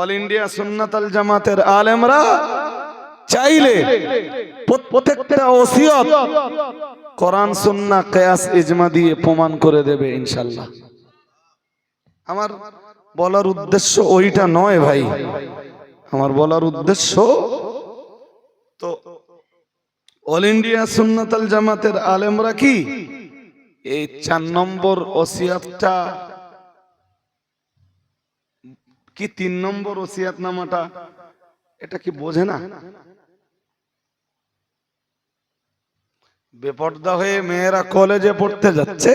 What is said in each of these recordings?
All India সুন্নাতাল জামাতের আলেমরা চাইলে প্রত্যেকটা ওসিয়ত কোরআন সুন্নাহ কিয়াস ইজমা দিয়ে প্রমাণ করে দেবে ইনশাআল্লাহ। আমার বলার উদ্দেশ্য ওইটা নয় ভাই। আমার বলার উদ্দেশ্য তো অল ইন্ডিয়া সুন্নাতাল জামাতের আলেমরা কি? এই চার নম্বর ওসিয়াতটা কি তিন নম্বর ওসিয়াত নামাটা? এটা কি বোঝে না? বেপর্দা হয়ে মেয়েরা কলেজে পড়তে যাচ্ছে,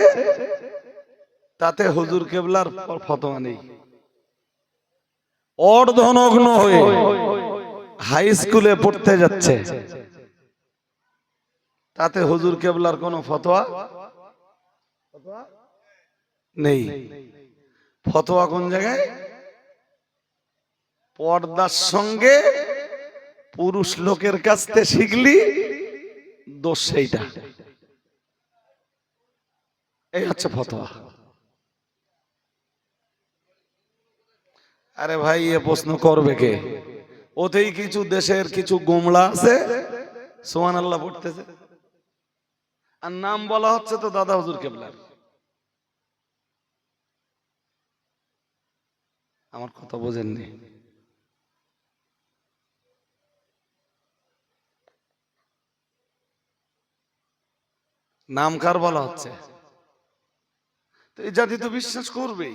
তাতে হুজুর কেবলার ফতোয়া নেই। অর্ধনগ্ন হয়ে হাই স্কুলে পড়তে যাচ্ছে, তাতে হুজুর কেবলার কোনো ফতোয়া নেই। ফতোয়া কোন জায়গায়? পর্দার সঙ্গে পুরুষ লোকের কাছ থেকে শিখলি, দোষ সেইটা। এই হচ্ছে ফতোয়া। আরে ভাই, এ প্রশ্ন করবে কে? ওতেই কিছু দেশের কিছু গোমলা আছে সোহান আল্লাহ পড়তেছে। আর নাম বলা হচ্ছে তো দাদা হুজুর কেবলার। আমার কথা বোঝেননি। নাম কার বলা হচ্ছে। তো এই জাতি তো বিশ্বাস করবেই।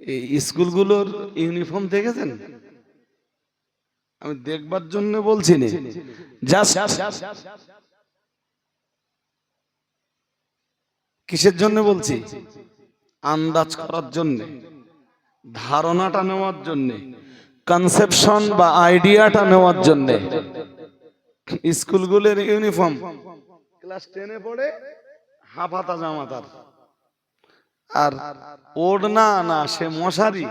এই স্কুলগুলোর ইউনিফর্ম দেখেছেন? আমি দেখবার জন্য বলছি কিসের জন্য বলছি? আন্দাজ করার জন্য। ধারণাটা নেওয়ার জন্য। কনসেপশন বা আইডিয়াটা নেওয়ার জন্য। স্কুলগুলোর ইউনিফর্ম ক্লাস টেনে পড়ে, হাফ হাতা জামা তার। আর ওড়না না, সে মশারি।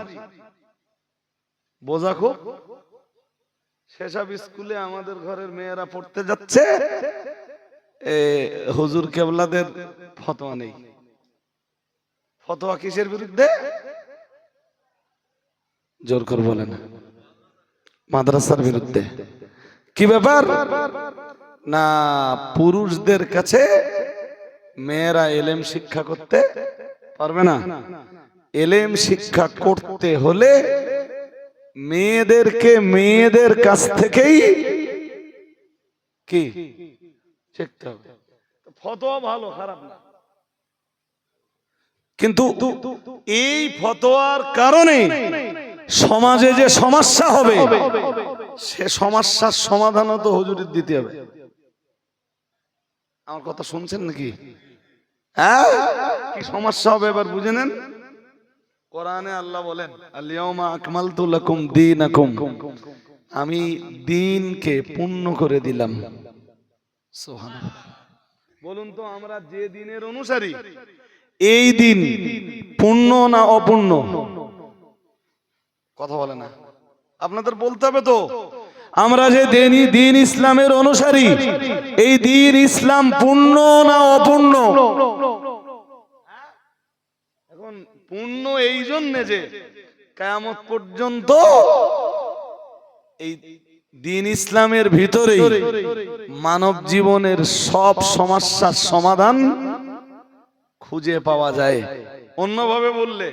বোঝা খুব? সেসব স্কুলে আমাদের ঘরের মেয়েরা পড়তে যাচ্ছে। হুজুর কেবলাদের ফতোয়া নেই। ফতোয়া কিসের বিরুদ্ধে? জোর করে বলেন। মাদ্রাসার বিরুদ্ধে। কি ব্যাপার? না পুরুষদের কাছে মেয়েরা এলেম শিক্ষা করতে পারবে না। এলেম শিক্ষা করতে হলে মেয়েদেরকে মেয়েদের কাছ থেকেই কি শিখতে হবে। ফতোয়া ভালো খারাপ না। কিন্তু এই ফতোয়ার কারণে সমাজে যে সমস্যা হবে সে সমস্যার সমাধানও তো হুজুরের দিতে হবে। আমার কথা শুনছেন নাকি? হ্যাঁ? কি সমস্যা হবে এবার বুঝে নেন। কোরআনে আল্লাহ বলেন আলিয়াউমা আকমালতু লাকুম দীনাকুম। আমি দিনকে পূর্ণ করে দিলাম। সুবহানাল্লাহ। বলুন তো আমরা যে দিনের অনুসারী এই দিন পূর্ণ না অপূর্ণ? কথা বলে না। আপনাদের বলতে হবে তো? আমরা যে দিনই দিন ইসলামের অনুসারী এই দিন ইসলাম পূর্ণ না অপূর্ণ? এখন পূর্ণ এই জন্যে যে কেয়ামত পর্যন্ত এই দিন ইসলামের ভিতরেই মানব জীবনের সব সমস্যার সমাধান খুঁজে পাওয়া যায়। অন্যভাবে বললে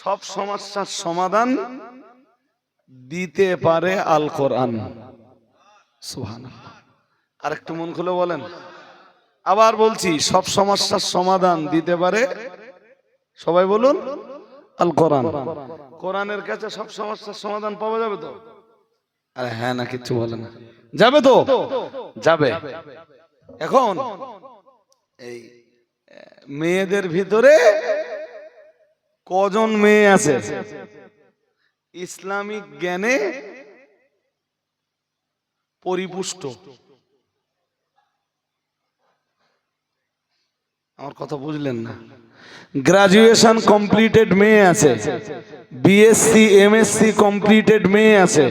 সব সমস্যার সমাধান দিতে পারে আল কোরআন আর একটু মন খুলে বলেন। আবার বলছি, সব সমস্যার সমাধান দিতে পারে, সবাই বলুন আল কোরআন কোরআনের কাছে সব সমস্যার সমাধান পাওয়া যাবে তো? আরে হ্যাঁ না, কিচ্ছু বলে না। যাবে তো? যাবে। এখন এই মেয়েদের ভিতরে কজন মেয়ে আছে? ইসলামিক জ্ঞানে পরিপুষ্ট। আমার কথা বুঝলেন না। গ্রাজুয়েশন কমপ্লিটেড মেয়ে আছে। বিএসসি এমএসসি কমপ্লিটেড মেয়ে আছে।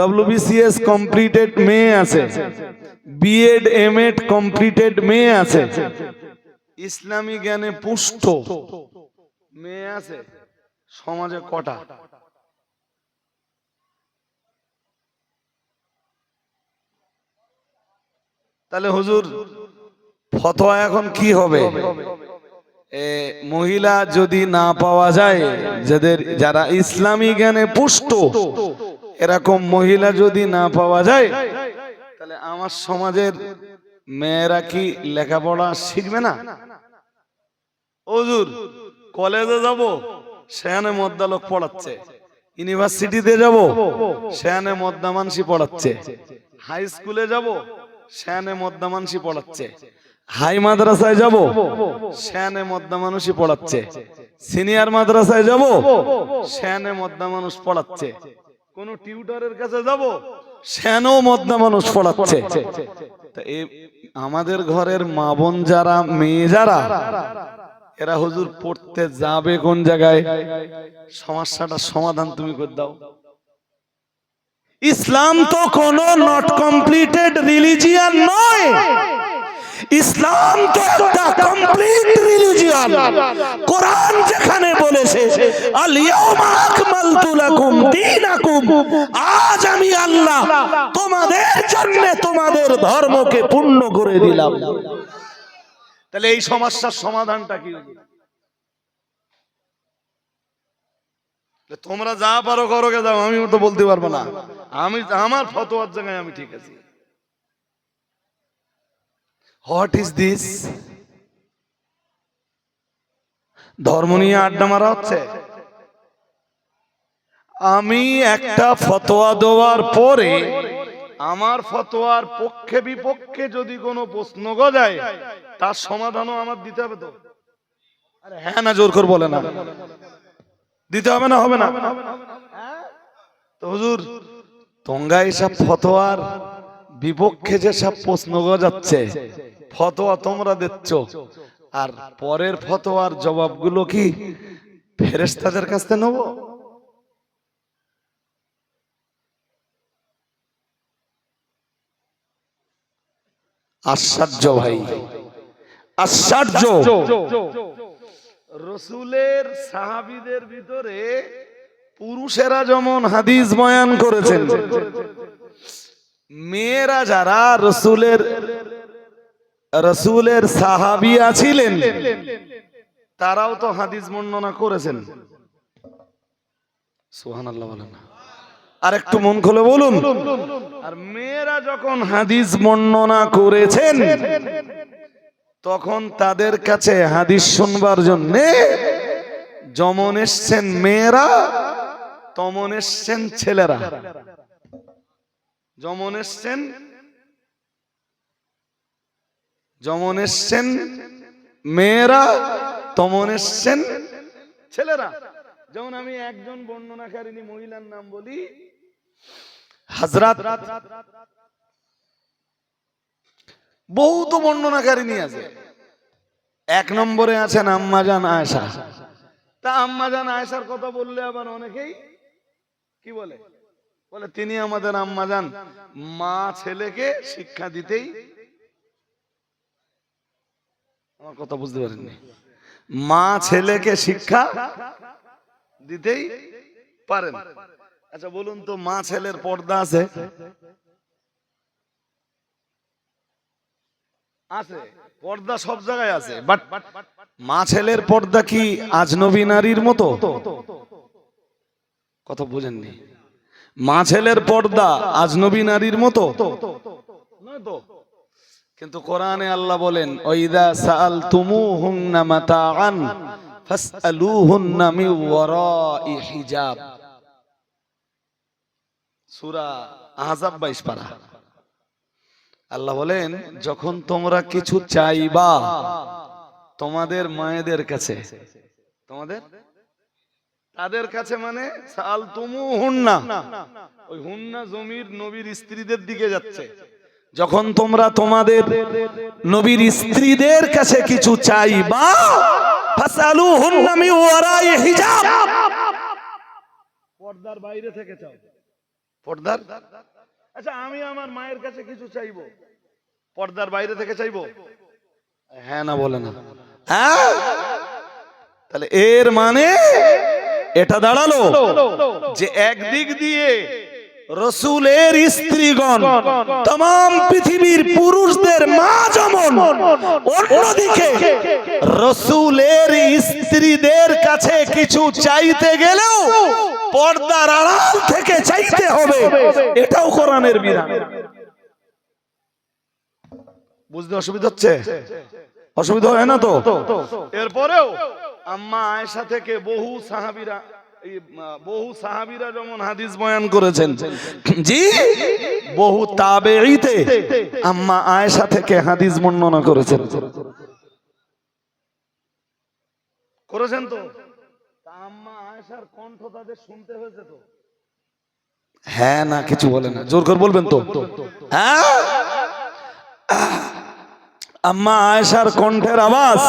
ডব্লিউবিসিএসি কমপ্লিটেড মেয়ে আছে। বিএড এমএড কমপ্লিটেড মেয়ে আছে। ইসলামী জ্ঞানে পুষ্ট। মেয়ে আছে, সমাজে কটা? তাহলে হুজুর, ফতোয়া এখন কি হবে? মহিলা যদি না পাওয়া যায়, যাদের, যারা ইসলামী জ্ঞানে পুষ্ট, এরকম মহিলা যদি না পাওয়া যায়, তাহলে আমার সমাজের মেয়েরা কি লেখাপড়া শিখবে না? হুজুর কলেজে যাব সেখানে মদ্দা লোক পড়াচ্ছে। ইউনিভার্সিটিতে যাব সেখানে মদ্দা মানসি পড়াচ্ছে। হাই স্কুলে যাব সেখানে মদ্দা মানসি পড়াচ্ছে। হাই মাদ্রাসায় যাব সেখানে মদ্দা মানুষই পড়াচ্ছে। সিনিয়র মাদ্রাসায় যাব সেখানে মদ্দা মানুষ পড়াচ্ছে। কোন টিউটারের কাছে যাব সেখানেও মদনা মানুষ পড়াচ্ছে আমাদের ঘরের মা বোন যারা, মেয়ে যারা, এরা হুজুর পড়তে যাবে কোন জায়গায়? সমস্যাটা সমাধান তুমি করে দাও। ইসলাম তো কোন নট কমপ্লিটেড রিলিজিয়ান নয়। ইসলাম তো একটা কমপ্লিট রিলিজিয়ান কোরআন যেখানে বলেছে আজ আমি আল্লাহ তোমাদের জন্য তোমাদের ধর্মকে পূর্ণ করে দিলাম। তাহলে এই সমস্যার সমাধানটা কি তোমরা যা পারো করো যাও আমি তো বলতে পারব না। আমি, আমার ফতোয়ার জায়গায় আমি ঠিক আছি। হোয়াট ইজ দিস ধর্ম নিয়ে আড্ডা মারা হচ্ছে। আমি একটা ফতোয়া দেওয়ার পরে আমার ফতোয়ার পক্ষে বিপক্ষে যদি কোনো প্রশ্ন গজায়, তার সমাধানও আমার দিতে হবে তো। হ্যাঁ না, জোর করে বলে না। দিতে হবে না হবে না। তো হুজুর তোমরা এসব ফতোয়ার বিপক্ষে যে সব প্রশ্ন গজাচ্ছে ফতোয়া তোমরা দিচ্ছ, আর পরের ফতোয়ার জবাবগুলো কি ফেরেস্তাদের কাছ থেকে নেব? আশ্চর্য ভাই, আশ্চর্য। রসুলের সাহাবিদের ভিতরে পুরুষেরা যেমন হাদিস বয়ান করেছেন মেয়েরা যারা রসুলের রসুলের সাহাবিয়া ছিলেন তারাও তো হাদিস বর্ণনা করেছেন। সুহান আল্লাহ বলেন আর একটু মন খুলে বলুন। আর মেয়েরা যখন হাদিস বর্ণনা করেছেন, তখন তাদের কাছে হাদিস শুনবার জন্য যমন এসছেন মেয়েরা, তমন এসছেন ছেলেরা। যেমন এসছেন। যেমন এসছেন। মেয়েরা তমন এসছেন। ছেলেরা, যেমন আমি একজন বর্ণনাকারিনী মহিলার নাম বলি, হাজরাত। বহুত বর্ণনাকারিনী আছে। এক নম্বরে আছেন আম্মাজান আয়েশা। তা আম্মাজান আয়েশার কথা বললে আবার অনেকেই কি বলে? বলে, তিনি আমাদের আম্মাজান মা ছেলেকে শিক্ষা দিতেই আমার কথা বুঝতে পারেননি। মা ছেলেকে শিক্ষা দিতেই পারেন। আচ্ছা বলুন তো, মা ছেলের পর্দা আছে? আছে, পর্দা সব জায়গায় আছে। বাট মা ছেলের পর্দা কি আজনবী নারীর মতো? কথা বুঝেননি। মা ছেলের পর্দা আজনবী নারীর মতো। কিন্তু কোরআনে আল্লাহ বলেন, ওইদা সাল তুমু মিন ওয়ারাই হিজাব। সূরা আহজাব 22 পারা। আল্লাহ বলেন, যখন তোমরা কিছু চাইবা, তোমাদের মায়েদের কাছে। তোমাদের? তাদের কাছে মানে সাল তুমু হুন্না। ওই হুন্না জমির নবীর স্ত্রীদের দিকে যাচ্ছে। যখন তোমরা তোমাদের নবীর স্ত্রীদের কাছে কিছু চাইবা, ফাসালু হুন্না মি ওয়ারাই হিজাব। পর্দার বাইরে থেকে চাও। পর্দার? আচ্ছা আমি আমার মায়ের কাছে কিছু চাইব। পর্দার বাইরে থেকে চাইব? হ্যাঁ না বলে না। হ্যাঁ? তাহলে এর মানে এটা দাঁড়াল যে একদিক দিয়ে রসুলের স্ত্রীগণ তাম পৃথিবীর পুরুষদের মা যেমন অন্যদিকে রসুলের স্ত্রীদের কাছে কিছু চাইতে গেলেও পর্দার আড়াল থেকে চাইতে হবে। এটাও কোরআনের বিধান। বুঝতে অসুবিধা হচ্ছে? অসুবিধা হয় না তো? এরপরেও আম্মা আয়েশা থেকে বহু সাহাবীরা বহু সাহাবীরা যেমন হাদিস বয়ান করেছেন। জি। বহু তাবেঈতে আম্মা আয়েশা থেকে হাদিস বর্ণনা করেছেন। করেছেন তো? আম্মা আয়েশার কণ্ঠ তাদের শুনতে হয়েছে তো? হ্যাঁ না কিছু বলে না। জোর করে বলবেন তো। হ্যাঁ? আম্মা আয়েশার কণ্ঠের আওয়াজ।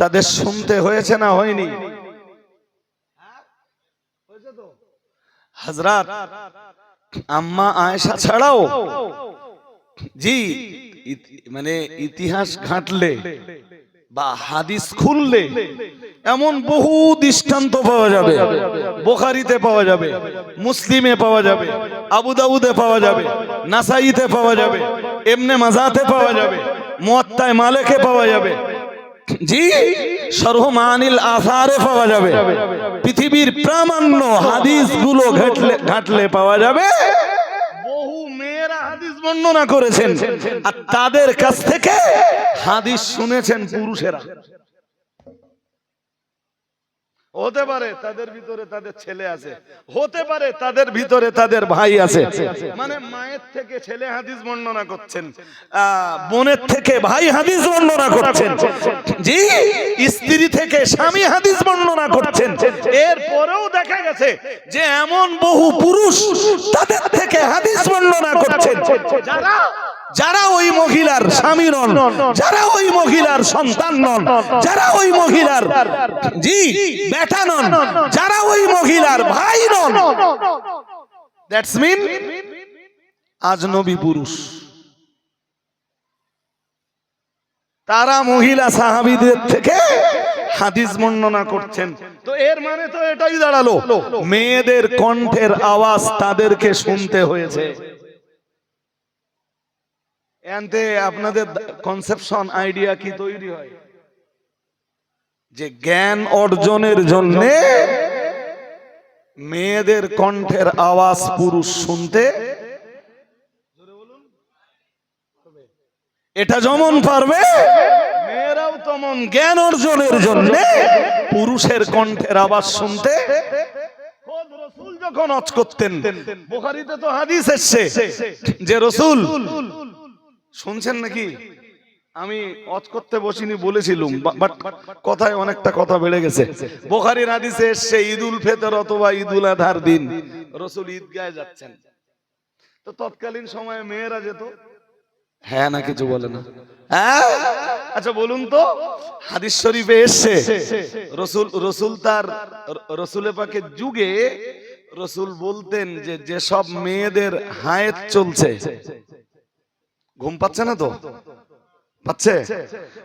তাদের শুনতে হয়েছে না হয়নি? হাজরাত আম্মা আয়েশা ছাড়াও? জি মানে ইতিহাস ঘাটলে বা হাদিস খুললে এমন বহু দৃষ্টান্ত পাওয়া যাবে। বোখারিতে পাওয়া যাবে, মুসলিমে পাওয়া যাবে, আবু দাউদে পাওয়া যাবে, নাসাইতে পাওয়া যাবে, এমনে মাজাতে পাওয়া যাবে, মুয়াত্তায় মালেকে পাওয়া যাবে জি পাওয়া যাবে। পৃথিবীর প্রামাণ্য পাওয়া যাবে। বহু মেয়েরা হাদিস বর্ণনা করেছেন। আর তাদের কাছ থেকে হাদিস শুনেছেন পুরুষেরা। হতে পারে তাদের ভিতরে তাদের ছেলে আছে। হতে পারে তাদের ভিতরে তাদের ভাই আছে। মানে মায়ের থেকে ছেলে হাদিস বর্ণনা করছেন বোনের থেকে ভাই হাদিস বর্ণনা করছেন। জি স্ত্রী থেকে স্বামী হাদিস বর্ণনা করছেন। এরপরেও দেখা গেছে যে এমন বহু পুরুষ তাদের থেকে হাদিস বর্ণনা করছেন। যারা যারা ওই মহিলার স্বামী নন যারা ওই মহিলার সন্তান নন যারা ওই মহিলার জি বেটা নন যারা ওই মহিলার ভাই নন। দ্যাটস মিন আজনবী পুরুষ। তারা মহিলা সাহাবিদের থেকে হাদিস বর্ণনা করছেন। তো এর মানে তো এটাই দাঁড়াল। মেয়েদের কণ্ঠের আওয়াজ তাদেরকে শুনতে হয়েছে। এনতে আপনাদের কনসেপশন আইডিয়া কি তৈরি হয়? যে জ্ঞান অর্জনের জন্য মেয়েদের কণ্ঠের আওয়াজ পুরুষ শুনতে। এটা যেমন পারবে, মেয়েরাও তেমন জ্ঞান অর্জনের জন্য পুরুষের কণ্ঠের আওয়াজ শুনতে। যখন অচ করতেন, বোখারিতে তো হাদিস এসছে যে রসুল শুনছেন নাকি? আমি অজ করতে বসিনি, বলেছিলাম বাট কথায় অনেকটা কথা বেড়ে গেছে। বোখারির হাদিসে এসছে, ঈদুল ফেতর অথবা ঈদুল আধার দিন। রসুল ঈদগায় যাচ্ছেন। তো তৎকালীন সময়ে মেয়েরা যেত? হ্যাঁ না, কিছু বলে না। হ্যাঁ? আচ্ছা বলুন তো। হাদিস শরীফে এসছে, রসুল রসুল তার, রসুলে পাকের যুগে রসুল বলতেন যে, যেসব মেয়েদের হায়েত চলছে ঘুম পাচ্ছে না তো? পাচ্ছে?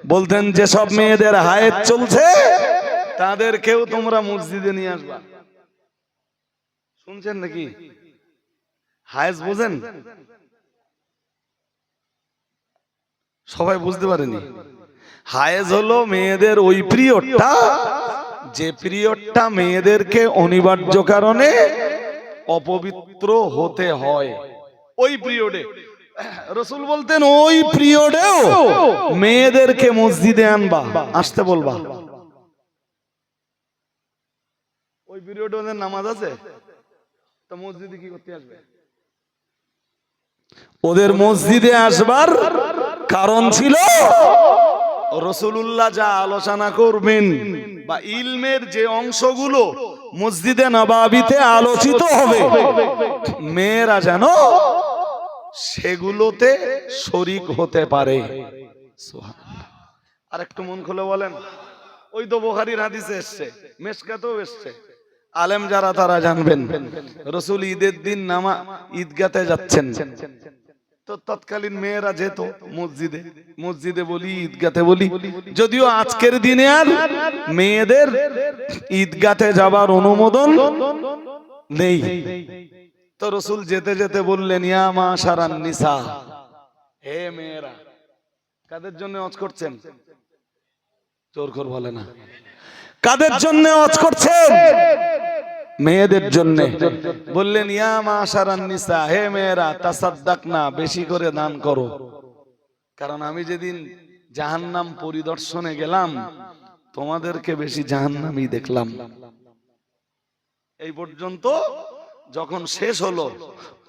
বলতেন যেসব মেয়েদের হায়েত চলছে তাদেরকেও তোমরা মসজিদে নিয়ে আসবা। শুনছেন নাকি? হায়েজ বুঝেন? সবাই বুঝতে পারেনি। হায়েজ হলো মেয়েদের ওই পিরিয়ডটা যে পিরিয়ডটা মেয়েদেরকে অনিবার্য কারণে অপবিত্র হতে হয়। ওই পিরিয়ডে রসুল বলতেন, ওই পিরিয়ডেও মেয়েদেরকে মসজিদে আনবা। আসতে বলবা। ওই পিরিয়ডে ওদের নামাজ আছে? তো মসজিদে কি করতে আসবে? ওদের মসজিদে আসবার কারণ ছিল, রসুলুল্লাহ যা আলোচনা করবেন বা ইলমের যে অংশগুলো মসজিদে নবাবিতে আলোচিত হবে, মেয়েরা যেন সেগুলোতে শরিক হতে পারে। আর একটু মন খুলে বলেন, ওই তো বোখারির হাদিসে এসছে মেসকাতেও এসছে। আলেম যারা, তারা জানবেন, রসুল ঈদের দিন নামা ঈদগাতে যাচ্ছেন। তো তৎকালীন মেয়েরা যেত মসজিদে মসজিদে বলি, ঈদগাতে বলি। যদিও আজকের দিনে আর মেয়েদের ঈদগাতে যাবার অনুমোদন নেই। তো রসুল যেতে যেতে বললেন, ইয়া মা সারান নিসা। হে মেয়েরা, কাদের জন্য অজ করছেন? জোর কর বলে না। কাদের জন্য অজ করছেন? মেয়েদের জন্য। বললেন, ইয়া মা সারান নিসা, হে মেয়েরা তাসাদ্দাক না বেশি করে দান করো। কারণ আমি যেদিন জাহান্নাম পরিদর্শনে গেলাম, তোমাদেরকে বেশি জাহান্নামি দেখলাম। এই পর্যন্ত যখন শেষ হলো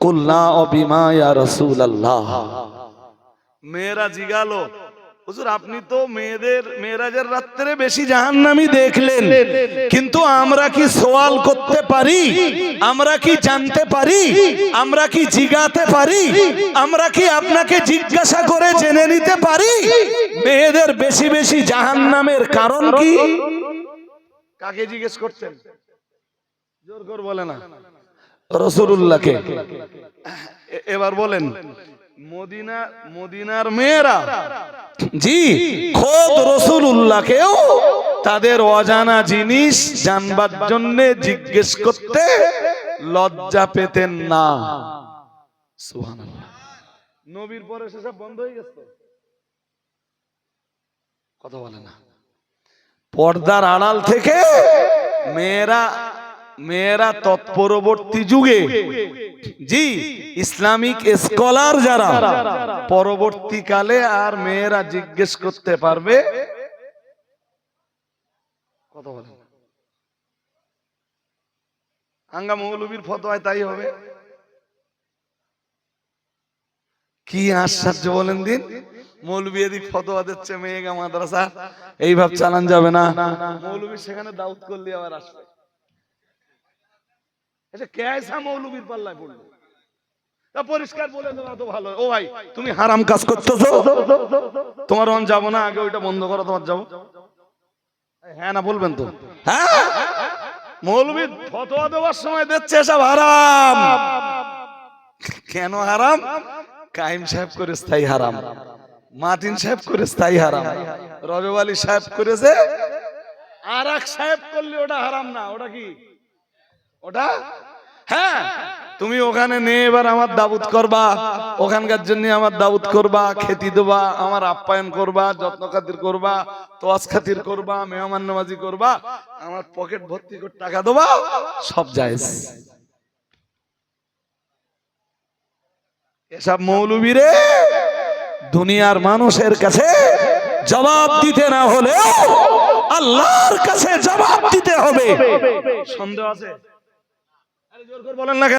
কুল্লা অবিমা ইয়া রাসূলুল্লাহ। মেয়েরা জিগালো হুজুর আপনি তো মেয়েদের মেয়েরাজের রাত্রে বেশি জাহান্নামি দেখলেন। কিন্তু আমরা কি সওয়াল করতে পারি? আমরা কি জানতে পারি? আমরা কি জিগাতে পারি? আমরা কি আপনাকে জিজ্ঞাসা করে জেনে নিতে পারি? মেয়েদের বেশি বেশি জাহান্নামের কারণ কি? কাকে জিজ্ঞেস করছেন? জোর কর বলে না। রসুল্লাহকে এবার বলেন মদিনা মদিনার মেয়েরা? জি খোদ রসুল্লাহকেও তাদের অজানা জিনিস জানবার জন্য জিজ্ঞেস করতে লজ্জা পেতেন না। নবীর পরে সেসব বন্ধ হয়ে গেছে। কথা বলে না। পর্দার আড়াল থেকে মেয়েরা মেয়েরা তৎপরবর্তী যুগে। জি, ইসলামিক স্কলার যারা, পরবর্তীকালে আর মেয়েরা জিজ্ঞেস করতে পারবে। আঙ্গা মৌলবীর ফতোয়ায় তাই হবে। কি আশ্চর্য বলেন দিন। মৌলবী এদিক ফতোয়া দিচ্ছে মেয়েগা মাদ্রাসা। এই ভাব চালান যাবে না। মৌলবী সেখানে দাউদ করলে আবার আসবে। এটা কেসা মৌলবীর পাল্লায় পড়ল। হ্যাঁ হ্যাঁ? কেন হারাম? কাইম সাহেব করে স্থায়ী হারাম। মার্টিন সাহেব করে স্থায়ী হারাম। আলী সাহেব করেছে। আর এক সাহেব করলে ওটা হারাম না, ওটা কি? ওটা? হ্যাঁ তুমি ওখানে নে এবার আমার দাবুত করবা, ওখানকার জন্য আমার দাবুত করবা, খেতি দেবা, আমার আপ্যায়ন করবা, যত্ন খাতির করবা, তোয়াজ খাতির করবা, মেহমান নামাজি করবা, আমার পকেট ভর্তি করে টাকা দেবা, সব জায়েজ। এসব মৌলবীরে দুনিয়ার মানুষের কাছে জবাব দিতে না হলে আল্লাহর কাছে জবাব দিতে হবে। সন্দেহ আছে? জোর করে বলেন না?